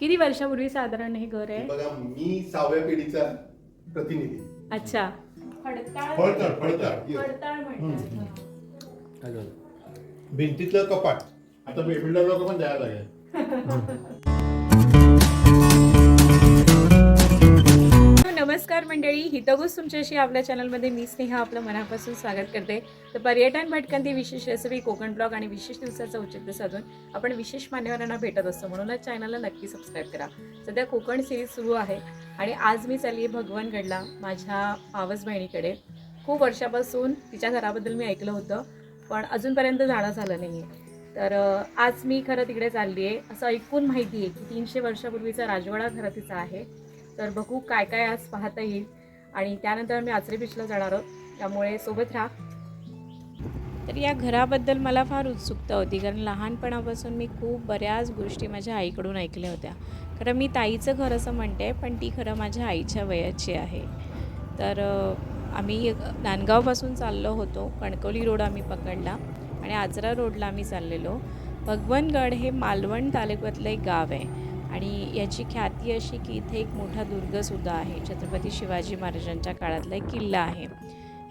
किती वर्षापूर्वी साधारण हे घर आहे? बघा मी सहाव्या पिढीचा प्रतिनिधी. अच्छा. फडताळ फळतळ फळतळ भिंतीतलं कपाट. आता बिल्डर लोक पण द्यायला लागेल. नमस्कार मंडळी हितगुज तुमच्याशी आपल्या चॅनलमध्ये मी स्नेहा आपलं मनापासून स्वागत करते. तर पर्यटन भटकंती विशेष रेसिपी कोकण ब्लॉग आणि विशेष दिवसाचं औचित्य साधून आपण विशेष मान्यवरांना भेटत असतो. म्हणूनच चॅनलला नक्की सबस्क्राईब करा. सध्या कोकण सिरीज सुरू आहे आणि आज मी चालली आहे भगवानगडला माझ्या आवाज बहिणीकडे. खूप वर्षापासून तिच्या घराबद्दल मी ऐकलं होतं पण अजूनपर्यंत जाणं झालं नाही आहे तर आज मी खरं तिकडे चालली आहे. असं ऐकून माहिती आहे की तीनशे वर्षापूर्वीचा राजवाडा खरं तिचा आहे. तर बघू काय काय आज पाहता येईल. आणि त्यानंतर आम्ही आचरे बीचला जाणार आहोत. त्यामुळे सोबत राहा. तर या घराबद्दल मला फार उत्सुकता होती कारण लहानपणापासून मी खूप बऱ्याच गोष्टी माझ्या आईकडून ऐकल्या होत्या. कारण मी ताईचं घर असं म्हणते पण ती खरं माझ्या आईच्या वयाची आहे. तर आम्ही नांदगावपासून चाललो होतो कणकवली रोड आम्ही पकडला आणि आजरा रोडला आम्ही चाललेलो. भगवनगड हे मालवण तालुक्यातलं एक गाव आहे. आणि याची ख्याती अशी की इथे एक मोठा दुर्गसुद्धा आहे. छत्रपती शिवाजी महाराजांच्या काळातला एक किल्ला आहे.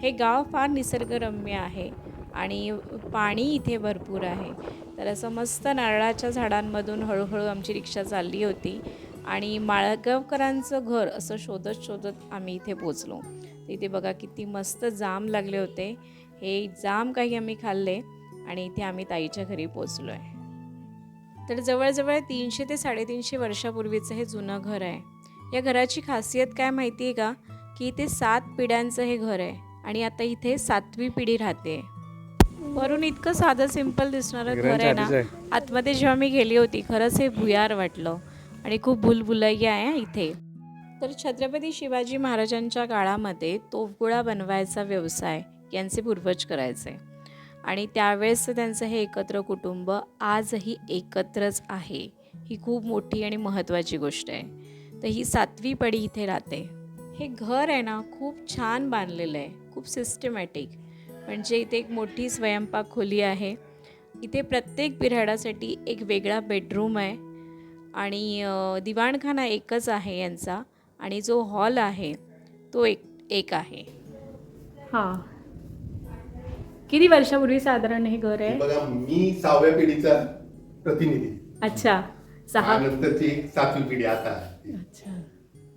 हे गाव फार निसर्गरम्य आहे आणि पाणी इथे भरपूर आहे. तर असं मस्त नारळाच्या झाडांमधून हळूहळू आमची रिक्षा चालली होती आणि माळगावकरांचं घर असं शोधत शोधत आम्ही इथे पोचलो. इथे बघा किती मस्त जाम लागले होते. हे जाम काही आम्ही खाल्ले आणि इथे आम्ही ताईच्या घरी पोचलो आहे तर जवळजवळ तीनशे ते साडेतीनशे वर्षापूर्वीचं हे जुनं घर आहे. या घराची खासियत काय माहिती आहे का? की इथे सात पिढ्यांचं हे घर आहे आणि आता इथे सातवी पिढी राहते. वरून इतकं साधं सिंपल दिसणारं घर आहे ना. आतमध्ये जेव्हा मी गेली होती खरंच हे भुयार वाटलं आणि खूप भुलभुलैया आहे इथे. तर छत्रपती शिवाजी महाराजांच्या काळामध्ये तोफगोळा बनवायचा व्यवसाय यांचे पूर्वज करायचे. आणि त्यावेळेस त्यांचं हे एकत्र कुटुंब आजही एकत्रच आहे. ही खूप मोठी आणि महत्त्वाची गोष्ट आहे. तर ही सातवी पडी इथे राहते. हे घर आहे ना खूप छान बांधलेलं आहे. खूप सिस्टमॅटिक म्हणजे इथे एक मोठी स्वयंपाक खोली आहे. इथे प्रत्येक बिऱ्हाडासाठी एक वेगळा बेडरूम आहे. आणि दिवाणखाना एकच आहे यांचा. आणि जो हॉल आहे तो एक एक आहे. हां. किती वर्षापूर्वी साधारण हे घर आहे? बघा मी सहाव्या पिढीचा प्रतिनिधी. अच्छा. सहा नंतरची एक सातवी पिढी आता. अच्छा.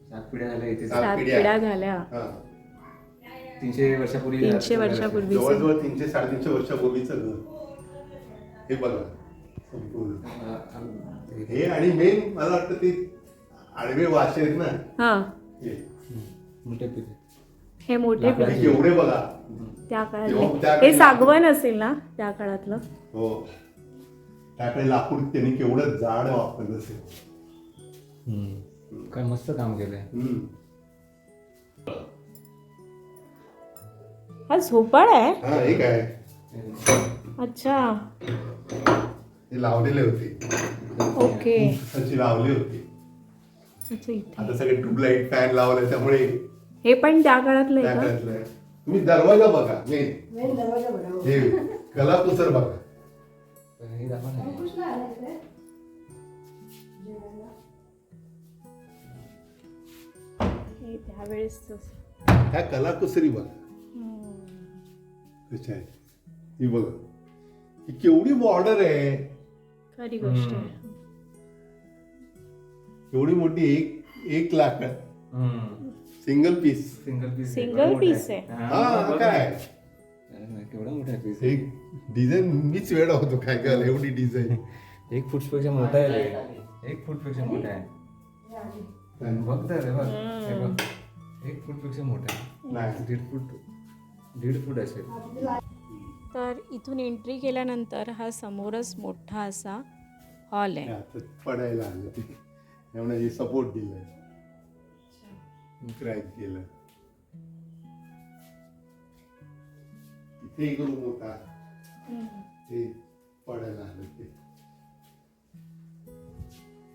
सात पिढ्या झाल्या इथे. सात सात पिढ्या. पिढ्या झाल्या. हा. तीनशे वर्षापूर्वी तीनशे वर्षापूर्वी जवळजवळ तीनशे साडेतीनशे वर्षापूर्वीचं घर. हे बघा संपूर्ण. आ- आम- हे आणि मेन मला वाटतं ते आडवे वाशे आहेत ना. हां. हे. मोठे पिढे. हे मोठे लाकडाचे. हे केवढे बघा. त्या काळातले त्या हे काळी- सागवन असेल ना त्या काळातलं. हो. त्याकडे लाकूड त्यांनी केवढं जाड वापरलं असेल. हम्म. काय मस्त काम केलंय. हम्म. हा झोपाळ आहे? हा हे काय? अच्छा. हे लावलेले होते. ओके. तशी लावली होती. अच्छा इथे. आता सगळे ट्यूबलाईट फॅन लावले त्यामुळे हे पण त्या काळातलं आहे का? काळातलं तुम्ही दरवाजा बघा मेन हे कलाकुसर बघा. पण हे. हे त्यावेळेस ह्या कलाकुसरी बघा. कशा आहे ही बघा. ही केवढी बॉर्डर आहे. खरी गोष्ट. आहे एवढी मोठी एक एक लाख. हम्म. Single piece single piece Single piece आहे. हा काय? केवढा मोठा पीस एक डिझाईन मीच वेळा होतो काय काय एवढी डिझाईन एक फूटपेक्षा मोठा आहे रे. एक फूटपेक्षा मोठा आहे. बघ तर हे बघ. हे बघ. एक फूटपेक्षा मोठा आहे. नाही. दीड फूट दीड फूट असेल. तर इथून एंट्री केल्यानंतर हा समोरच मोठा असा हॉल आहे. आता पडायला आलं ते त्यामुळे सपोर्ट दिलं क्रॅक केलं. इथे एक रूम होता ते पडायला आलं ते.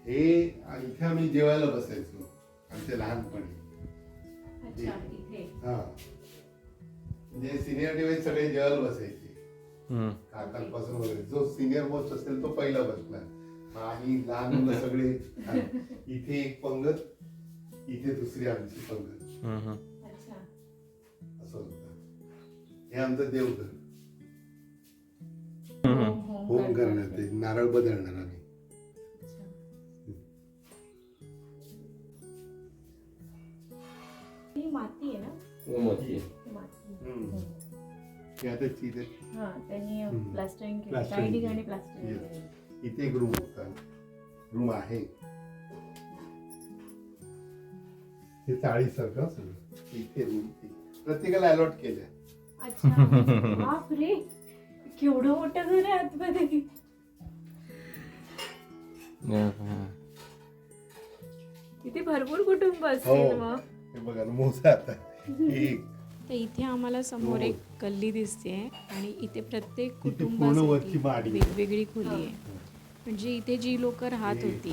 हे इथे आम्ही जेवायला बसायचो आमच्या लहानपणी. हा. म्हणजे सिनियर डिवाईस सगळे जेवायला बसायचे. काकांपासून वगैरे. जो सिनियर मोस्ट असेल तो पहिला बसला आणि लहान मुलं सगळे. इथे एक पंगत इथे दुसरी आमची पंगत. अच्छा असं होतं हे आमचं देवघर होम-. करणार ते नारळ बदलणार आम्ही अच्छा. ही माती आहे ना माती माती हम्म. हे आता तिथे हा त्यांनी हम्म. प्लास्टरिंग केलं Plastering काही केलं. ठिकाणी प्लास्टरिंग Yes. केलं इथे एक रूम होता रूम आहे हे चाळीस सारखं सगळं इथे रूम प्रत्येकाला अलॉट केलं. अच्छा. बापरे. केवढं मोठं घर आहे आतमध्ये. हा. किती भरपूर कुटुंब असतील हो. मग. हे बघा ना मोजा आता. एक. तर इथे आम्हाला समोर. एक गल्ली दिसते आणि इथे प्रत्येक इथे कुटुंबासाठी. वेगवेगळी खोली आहे. म्हणजे इथे जी लोक राहत. होती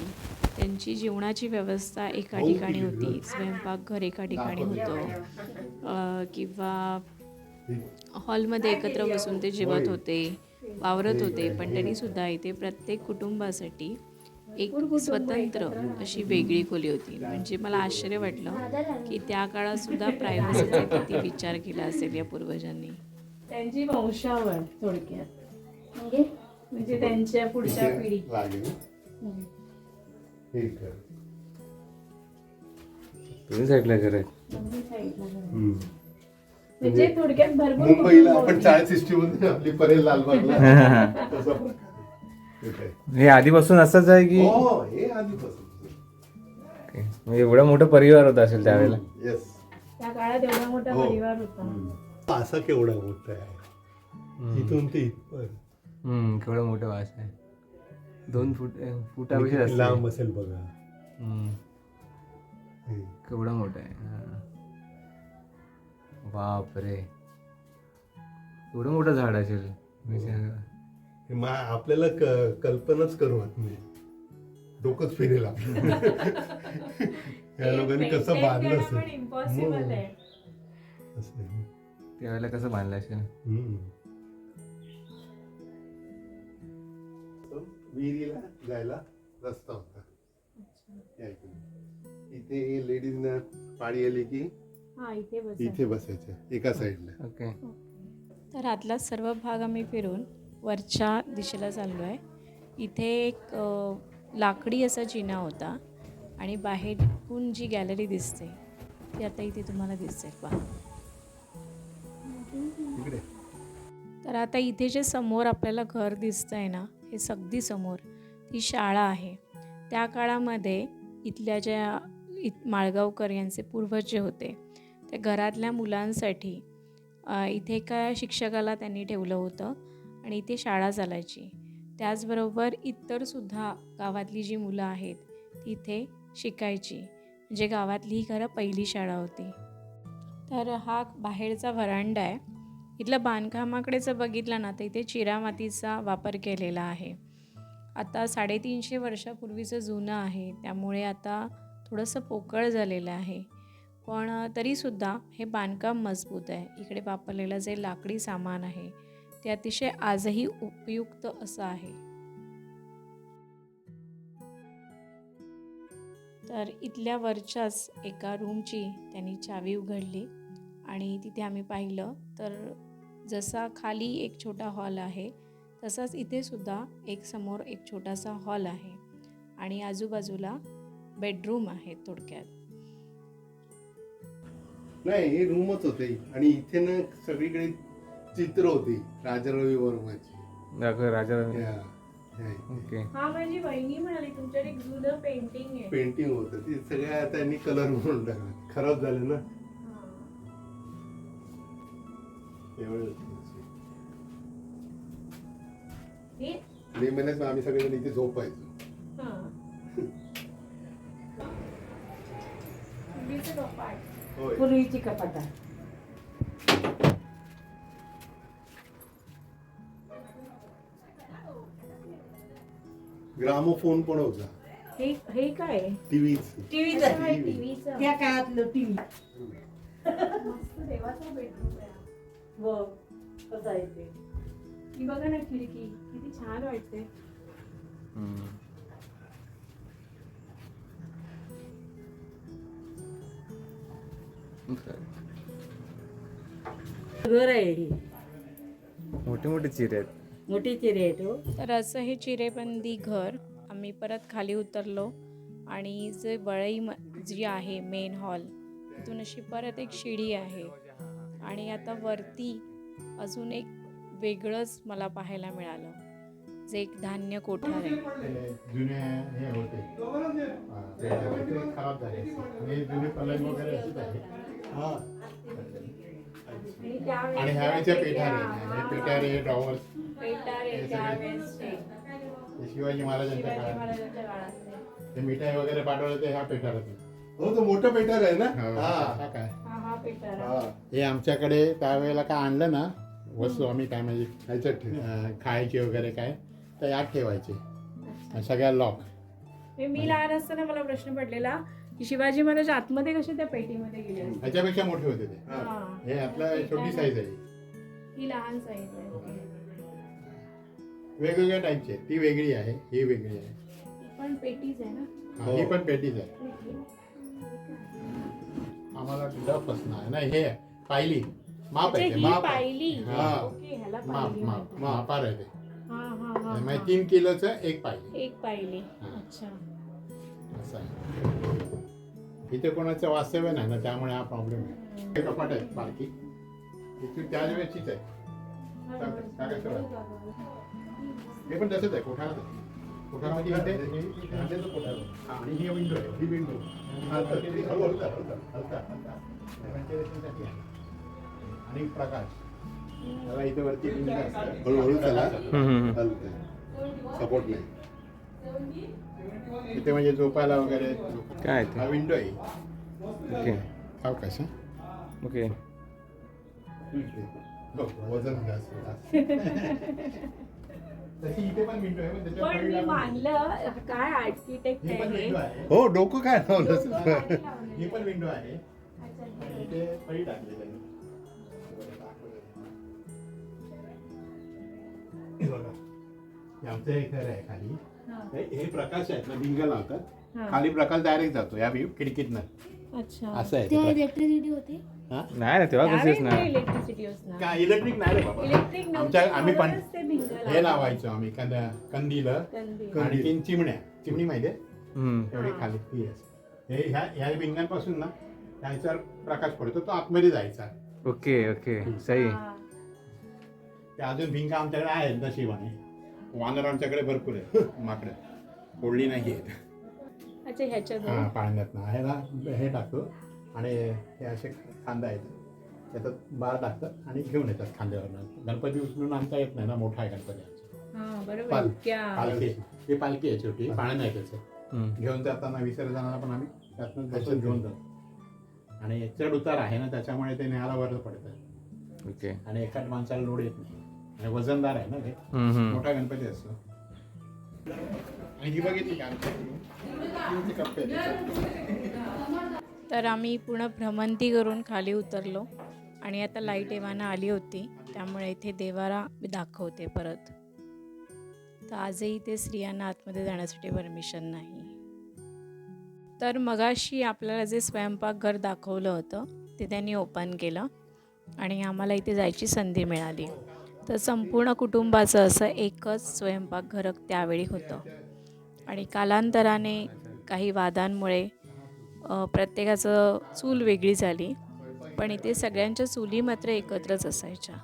त्यांची जेवणाची व्यवस्था एका ठिकाणी होती. स्वयंपाकघर एका ठिकाणी. होतं किंवा हॉलमध्ये एकत्र बसून ते जेवत. होते वावरत होते पण. त्यांनी सुद्धा इथे प्रत्येक कुटुंबासाठी एक स्वतंत्र अशी वेगळी खोली होती म्हणजे मला आश्चर्य वाटलं की त्या काळात सुद्धा प्रायव्हसीचा किती विचार केला असेल या पूर्वजांनी त्यांची वंशावळ थोडक्यात म्हणजे म्हणजे त्यांच्या पुढच्या पिढी लागेल हे दोन्ही साईडला घर हम्म. म्हणजे थोडक्यात भरपूर मुंबईला आपण होती. चाळ सिस्टीममध्ये आपली परेल लालबागला तसा प्रकार आहे. हे आधीपासून असंच आहे की हो हे आधीपासून. म्हणजे एवढा मोठा परिवार होता असेल त्यावेळेला येस त्या काळात एवढा मोठा हो. परिवार होता असा केवढा मोठा आहे. इथून ते इथपर्यंत. हम्म केवढा मोठा वास आहे दोन फूट अं, फुटापेक्षा लांब. असेल बघा हम्म. हे. केवढा मोठा आहे हा. बापरे एवढं मोठं झाड असेल विचार करा. हे मा आपल्याला क- कल्पनाच करू नाही डोकंच फिरेल आपलं या लोकांनी कसं बांधलं असेल हो. आहे. असं आहे. त्यावेळेला कसं बांधलं असेल हम्म. विहिरीला जायला रस्ता होता. या इकडे. इथे लेडीजना पाळी आली की हा इथे बस इथे बसायच्या एका साईडला ओके. तर आतला सर्व भाग आम्ही फिरून वरच्या दिशेला चाललो आहे. इथे एक लाकडी असा जिना होता आणि बाहेरून जी गॅलरी दिसते ती आता इथे तुम्हाला दिसते. पहा. तर आता इथे जे समोर आपल्याला घर दिसतं आहे ना हे अगदी समोर. ती शाळा आहे. त्या काळामध्ये इथल्या ज्या इत माळगावकर यांचे पूर्वज जे होते त्या घरातल्या मुलांसाठी इथे एका शिक्षकाला त्यांनी ठेवलं होतं आणि इथे शाळा चालायची. त्याचबरोबर इतरसुद्धा गावातली जी मुलं आहेत ती इथे शिकायची. म्हणजे गावातली ही खरं पहिली शाळा होती. तर हा बाहेरचा व्हरांडा आहे. इथलं बांधकामाकडे जर बघितलं ना तर इथे चिरामातीचा वापर केलेला आहे. आता साडेतीनशे वर्षापूर्वीचं जुनं आहे त्यामुळे आता थोडंसं पोकळ झालेलं आहे. पण तरीसुद्धा हे बांधकाम मजबूत आहे. इकडे वापरलेलं जे लाकडी सामान आहे ते अतिशय आजही उपयुक्त असं आहे. तर इथल्या वरच्याच एका रूमची त्यांनी चावी उघडली आणि तिथे आम्ही पाहिलं तर जसा खाली एक छोटा हॉल आहे तसाच इथे सुद्धा एक समोर एक छोटासा हॉल आहे आणि आजूबाजूला बेडरूम आहे थोडक्यात. नाही हे रूमच होते. आणि इथे ना सगळीकडे चित्र होती राजा रवी वर्माची राजा इथे. ओके. हा माझी वहिनी म्हणाली तुमच्याकडे जुनं पेंटिंग आहे. पेंटिंग होतं. ते सगळ्या त्यांनी कलर म्हणून टाकलं. खराब झाले ना. मे महिन्यात आम्ही सगळेजण इथे झोपायचो हा. पूर्वीचं कपाट. ग्रामोफोन पण होता हे हे काय? टीव्हीच. हे TV चं. त्या काळातलं टीव्ही मस्त देवाचा बेडरूम आहे. व कसा येते. बघा ना खिडकी किती छान वाटते. घर आहे चिरे आहेत. मोठी चिरे आहे हो. तर असं हे चिरेबंदी घर आम्ही परत खाली उतरलो आणि जे बळई म- जी आहे मेन हॉल तिथून अशी परत एक शिडी आहे. आणि आता वरती अजून एक वेगळंच मला पाहायला मिळालं जे एक धान्य कोठार आहे. हे हा, आणि हा. ह्यावेळेच्या पेठार हे पेठार हे हे शिवाजी महाराजांच्या काळात. ते. मिठाई वगैरे पाठवलं ते ह्या पेठारात हो तो मोठा पेटार आहे ना? हा. हा काय? हा. हे आमच्याकडे त्यावेळेला काय आणलं ना वस्तू आम्ही काय म्हणजे ह्याच्यात ठेव अं, खायची वगैरे काय तर यात ठेवायचे. सगळ्या लॉक हे मी लहान असताना मला प्रश्न पडलेला की शिवाजी महाराज आतमध्ये कसे त्या पेटीमध्ये गेले असतील? ह्याच्यापेक्षा मोठे होते ते. हा. हे आपलं छोटी साईज आहे. ही लहान साईज आहे. वेगवेगळ्या टाईपची ती वेगळी आहे ही वेगळी आहे. पण पेटीज आहे ना? हा, ही पण पेटीच आहे. आम्हाला डफ असणार नाही हे पायली. माप आहे ते ही माप आहे. पायली? हा. ओके ह्याला माप पायली माप. मापार आहे ते. हा हा हा, म्हणजे हा. तीन किलोचं एक पायली. एक पायली. हा. अच्छा. असं आहे. इथे कोणाचं वास्तव्य नाही ना त्यामुळे हा प्रॉब्लेम आहे. हे कपाट आहे बारकी. इथे त्या वेळचीच आहे कागद करा. हे पण तसंच आहे कोठारात आहे. कोठारामध्ये आणि ही विंडो आहे ही विंडो. हलतं हलतं हलतं हलतं हलतं. आणि प्रकाश. त्याला इथे वरती हळूहळू त्याला. हलतंय सपोर्ट नाही. इथे म्हणजे झोपायला वगैरे काय हा विंडो आहे. ओके. सावकाश हा ओके. वजन जास्त तशी इथे पण विंडो आहे पण त्याच्या पण मी मानलं काय आर्किटेक्ट ही पण आहे विंडो आहे. हो डोकं काय लावलं ही पण विंडो आहे. आणि इथे फळी टाकली त्यांनी. हे बघा. हे आमचं हे घर आहे खाली. हे- हे प्रकाश आहेत ना भिंग लावतात. खाली प्रकाश डायरेक्ट जातो या खिडकीतनं. अच्छा. असं आहे तेव्हा ते प्रकाश. इलेक्ट्रिसिटी होती? हा? नाही ना तेव्हा ना. इलेक्ट्रिसिटी असणार. काय इलेक्ट्रिक नाही रे बाबा. इलेक्ट्रिक आमच्या आम्ही पण हे लावायचो आम्ही कंद- कंदील. कंदील. आणि तीन चिमण्या. चिमणी माहिती आहे? हम्म. एवढी. खाली. ती आहे. हे ह्या ह्या भिंगांपासून ना त्याच्यावर प्रकाश पडतो तो आतमध्ये जायचा. Okay okay. सही. हा. ते अजून भिंगा आमच्याकडे आहेत नशिबाने वानर आमच्याकडे भरपूर आहे माकडं. फोडली नाही आहेत. अच्छा ह्याच्यात हा पाळण्यात ना ह्याला हे टाकतो. आणि हे असे खांदा आहेत त्याच्यात बार टाकतात आणि घेऊन येतात खांद्यावर गणपती उचलून आणता येत नाही ना मोठा आहे गणपती आमचा. हा बरोबर. पाल- पालखी. ही पालखी आहे छोटी पाळणं आहे त्याचं. घेऊन जाताना विसर्जनाला पण आम्ही त्यातनं बसून घेऊन जातो. आणि चढ उतार आहे ना त्याच्यामुळे ते न्यायला वर पडतं ओके. आणि एकाच माणसाला लोड येत नाही. आणि वजनदार आहे ना ते. मोठा गणपती असतो. आणि ही बघितली का? आमच्या कप्पे. तर आम्ही पूर्ण भ्रमंती करून खाली उतरलो आणि आता लाइट एव्हाना आली होती त्यामुळे इथे देवारा दाखवते परत. तर आजही इथे स्त्रियांना आतमध्ये जाण्यासाठी परमिशन नाही. तर मगाशी आपल्याला जे स्वयंपाकघर दाखवलं होतं ते त्यांनी ओपन केलं आणि आम्हाला इथे जायची संधी मिळाली. तर संपूर्ण कुटुंबाचं असं एकच स्वयंपाकघर त्यावेळी होतं. आणि कालांतराने काही वादांमुळे प्रत्येकाचं चूल वेगळी झाली पण इथे सगळ्यांच्या चुली मात्र एकत्रच असायच्या.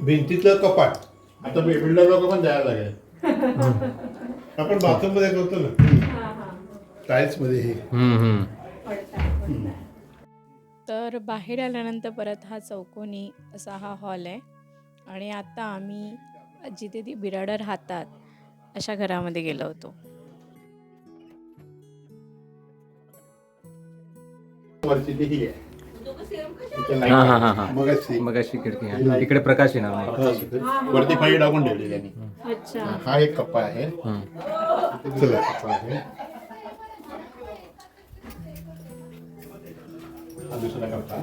भिंतीतलं कपाट. आता बिल्डर लोक पण जायला लागले. आपण बाथरूममध्ये करतो ना. हा हा. टाईल्समध्ये हे. तर बाहेर आल्यानंतर परत हा चौकोनी असा हा हॉल आहे. आणि आता आम्ही जिथे ती बिराडं राहतात अशा घरामध्ये गेलो होतो. ही हा हा. हा हा. मग अशी खिडकी. इकडे प्रकाश आहे ना वरती टाकून ठेवली त्यांनी अच्छा. हा एक कप्पा आहे. कप्पा आहे. हा दुसरा कप्पा.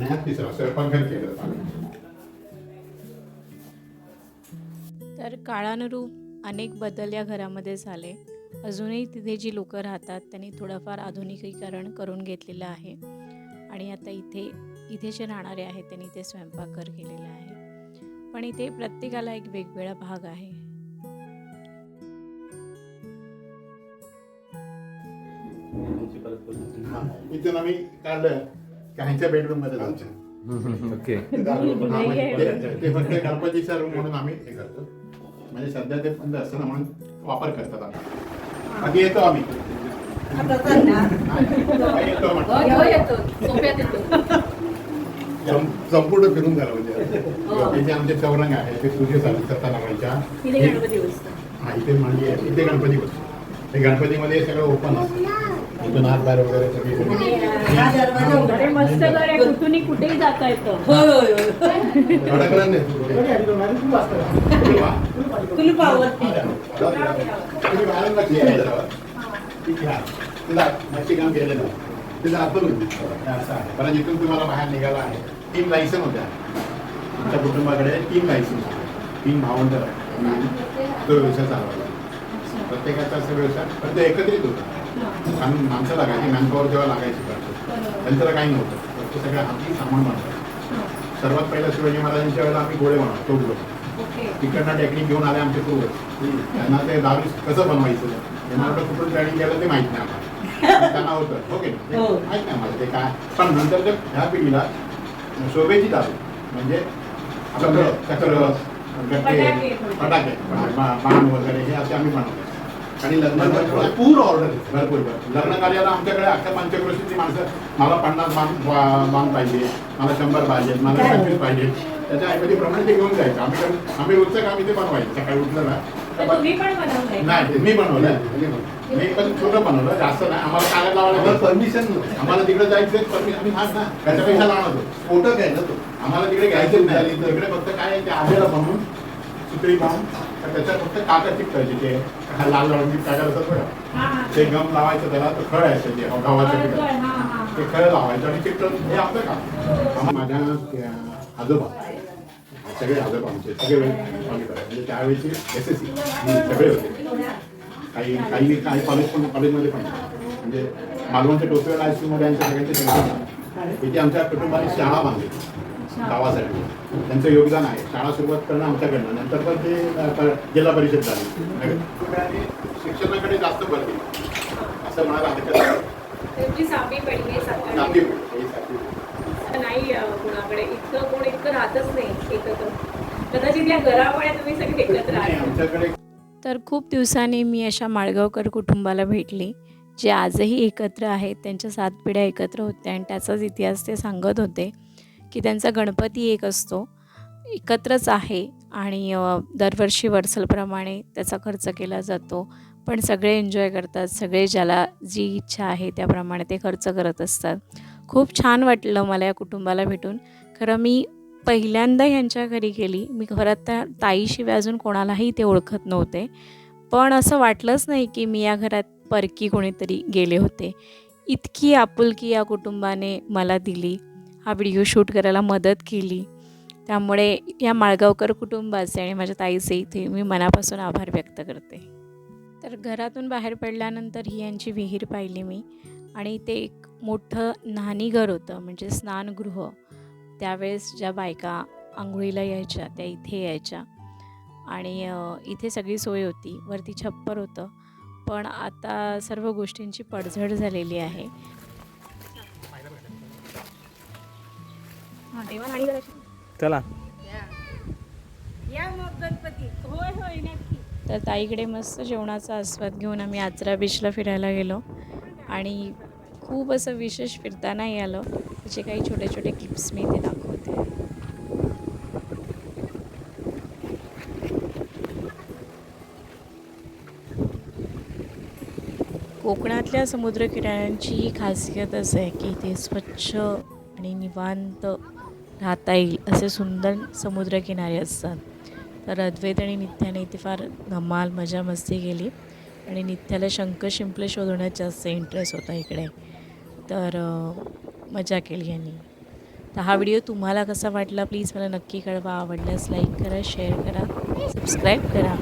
हा तिसरा स्वयंपाकघर केलं तर काळानुरूप अनेक बदल या घरामध्ये झाले. अजूनही तिथे जी लोकं राहतात त्यांनी थोडंफार आधुनिकीकरण करून घेतलेलं आहे. आणि आता इथे इथे जे राहणारे आहेत त्यांनी इथे स्वयंपाकघर केलेलं आहे. पण इथे प्रत्येकाला एक वेगवेगळा भाग आहे. इथून आम्ही काढलं. की ह्यांच्या बेडरूममध्ये जायचं ओके. ते- ते फक्त गणपतीचा रूम म्हणून आम्ही हे करतो. म्हणजे सध्या ते बंद असतं ना म्हणून वापर करतात आम्ही. बाकी येतो आम्ही. येतो म्हटलं. सं- संपूर्ण फिरून झालं म्हणजे. इथे आमचे चौरंग आहे ते सूर्यसाठी सत्तानामाईच्या तिथे गणपती बसतात. हा इथे म्हणजे इथे गणपती बसतो. हे गणपतीमध्ये सगळं ओपन असतं. इथून हात बाहेर वगैरे हा कुठूनही कुठेही जाता येतं. अडकणार नाही. कुलूप आवडते तुम्ही काम केलं ना तिला आपण असं आहे. कारण इथून तुम्हाला बाहेर निघाला आहे तीन लायसन होत्या. आमच्या कुटुंबाकडे तीन लायसन तीन भावंड तो व्यवसाय चालवायचा प्रत्येकाचा असं व्यवसाय. पण ते एकत्रित होता. कारण माणसं लागायची मॅनपॉवर जेव्हा लागायची करतो त्यांचं काही नव्हतं. फक्त सगळं हाती सामान बनवतं सर्वात पहिला शिवाजी महाराजांच्या वेळेला आम्ही गोळे बनवतो तोड लोक तिकडनं टेक्निक घेऊन आले आमचे पूर्वज. त्यांना ते दारू कसं बनवायचं? हे वाटतं कुठून ट्रेनिंग केलं ते माहीत नाही आम्हाला. त्यांना होतं. ओके. ते हो. माहीत नाही मला ते काय. पण नंतरच्या ह्या पिढीला शोभेची दारू म्हणजे चक्र. चक्र गट्टे फटाके बाण वगैरे हे असे आम्ही बनवतो. आणि लग्न पूर्ण ऑर्डर भरपूर भरपूर. लग्न कार्याला आमच्याकडे अख्ख्या पंचक्रोशीची माणसं मला पन्नास बा- बाण पाहिजे मला शंभर पाहिजे मला पंचवीस पाहिजे. त्याच्या ऐवजीप्रमाणे ते घेऊन जायचं. आम्ही आम्ही रोजचं काम इथे बनवायचं. सकाळी उठलं ना नाही ते मी बनवलं. मी पण छोटं बनवलं जास्त नाही. आम्हाला कागद लावायला. परमिशन नव्हतं. आम्हाला तिकडे जायचं परमिशन आम्ही हाच ना त्याच्यापेक्षा होतो. स्फोटक आहे ना तो. आम्हाला तिकडे घ्यायचं नाही. तिकडे फक्त काय आहे, ते आधेला बनवून सुतळी बांधून तर त्याच्यात फक्त कागद चिकटायचे ते. हा लाल रंगीत कागद असतात बघा. ते गम लावायचं त्याला तर खळ आहे ते गव्हाचं पिठं. ते खळ लावायचं आणि चिकटून हे आपलं काम. माझ्या आजोबा सगळे आजोबा आमचे सगळे म्हणजे त्यावेळेची एस एस सी सगळे होते. काही काही काही कॉलेज पण कॉलेजमध्ये पण. म्हणजे मालवणच्या टोपेवर हायस्कूलमध्ये आमच्या सगळ्यांचे इथे आमच्या कुटुंबाने शाळा बांधली. गावासाठी त्यांचं योगदान आहे. शाळा सुरुवात करणं आमच्याकडनं. नंतर पण ते जिल्हा परिषद झाली. शिक्षणाकडे जास्त भर दिली. असं म्हणायला हरकत नाही. सावली पडली ही पिढी. नाही कुणाकडे. इतकं कोण इतकं राहतच नाही एकत्र. कदाचित या घरामुळे तुम्ही सगळे एकत्र आमच्याकडे तर खूप दिवसांनी मी अशा माळगावकर कुटुंबाला भेटली जे आजही एकत्र आहेत त्यांच्या सात पिढ्या एकत्र होत्या आणि त्याचाच इतिहास ते सांगत होते. की त्यांचा गणपती एक असतो. एकत्रच आहे आणि दरवर्षी वर्सलप्रमाणे त्याचा खर्च केला जातो. पण सगळे एन्जॉय करतात सगळे ज्याला जी इच्छा आहे त्याप्रमाणे ते खर्च करत असतात. खूप छान वाटलं मला या कुटुंबाला भेटून. खरं मी पहिल्यांदा यांच्या घरी गेली. मी खरं त्या ताईशिवाय अजून कोणालाही ते ओळखत नव्हते. पण असं वाटलंच नाही की मी या घरात परकी कोणीतरी गेले होते. इतकी आपुलकी या कुटुंबाने मला दिली. हा व्हिडिओ शूट करायला मदत केली. त्यामुळे या माळगावकर कुटुंबाचे आणि माझ्या ताईचे इथे मी मनापासून आभार व्यक्त करते. तर घरातून बाहेर पडल्यानंतर ही यांची विहीर पाहिली मी आणि ते एक मोठं न्हाणीघर होतं म्हणजे स्नानगृह. त्यावेळेस ज्या बायका आंघोळीला यायच्या त्या इथे यायच्या. आणि इथे सगळी सोय होती. वरती छप्पर होतं. पण आता सर्व गोष्टींची पडझड झालेली आहे. चला. या. मग गणपती. होय होय नक्की. तर ताईकडे मस्त जेवणाचा आस्वाद घेऊन आम्ही आचरा बीचला फिरायला गेलो. आणि खूप असं विशेष फिरता नाही आलं त्याचे काही छोटे छोटे क्लिप्स मी इथे दाखवते. कोकणातल्या समुद्रकिनाऱ्यांची ही खासियतच आहे की इथे स्वच्छ आणि निवांत राहता येईल असे सुंदर समुद्रकिनारे असतात. तर अद्वैत आणि नित्याने इथे फार धमाल मजा मस्ती केली. आणि नित्याला शंख शिंपले शोधण्यात जास्त इंटरेस्ट होता इकडे. तर मजा केली यांनी. तर हा व्हिडिओ तुम्हाला कसा वाटला? प्लीज मला नक्की कळवा. आवडल्यास लाईक करा शेअर करा सबस्क्राईब करा.